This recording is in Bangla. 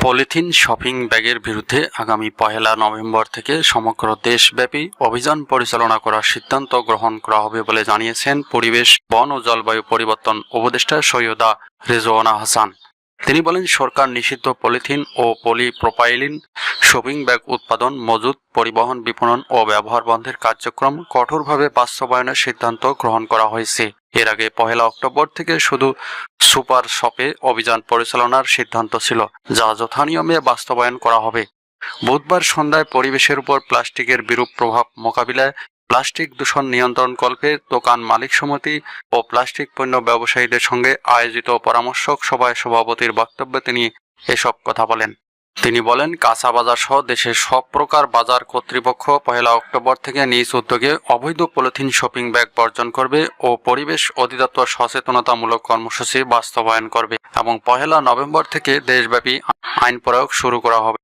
পলিথিন শপিং ব্যাগের বিরুদ্ধে আগামী পহেলা নভেম্বর থেকে সমগ্র দেশব্যাপী অভিযান পরিচালনা করার সিদ্ধান্ত গ্রহণ করা হবে বলে জানিয়েছেন পরিবেশ, বন ও জলবায়ু পরিবর্তন উপদেষ্টা সৈয়দা রেজওয়ানা হাসান। তিনি বলেন, সরকার নিষিদ্ধ পলিথিন ও পলিপ্রোপাইলিন, শপিং ব্যাগ উৎপাদন, মজুত, পরিবহন, বিপণন ও ব্যবহার বন্ধের কার্যক্রম কঠোরভাবে বাস্তবায়নের সিদ্ধান্ত গ্রহণ করা হয়েছে। এর আগে পহেলা অক্টোবর থেকে শুধু সুপার শপে অভিযান পরিচালনার সিদ্ধান্ত ছিল, যা যথানিয়মে বাস্তবায়ন করা হবে। বুধবার সন্ধ্যায় পরিবেশের উপর প্লাস্টিকের বিরূপ প্রভাব মোকাবিলায় প্লাস্টিক দূষণ নিয়ন্ত্রণ কল্পে দোকান মালিক সমিতি ও প্লাস্টিক পণ্য ব্যবসায়ীদের সঙ্গে আয়োজিত পরামর্শক সভায় সভাপতির বক্তব্যে তিনি এসব কথা বলেন। তিনি বলেন, কাঁচা বাজার সহ দেশের সব প্রকার বাজার কর্তৃপক্ষ পহেলা অক্টোবর থেকে নিজ উদ্যোগে অবৈধ পলিথিন শপিং ব্যাগ বর্জন করবে ও পরিবেশ অধিদপ্তর সচেতনতামূলক কর্মসূচি বাস্তবায়ন করবে এবং পহেলা নভেম্বর থেকে দেশব্যাপী আইন প্রয়োগ শুরু করা হবে।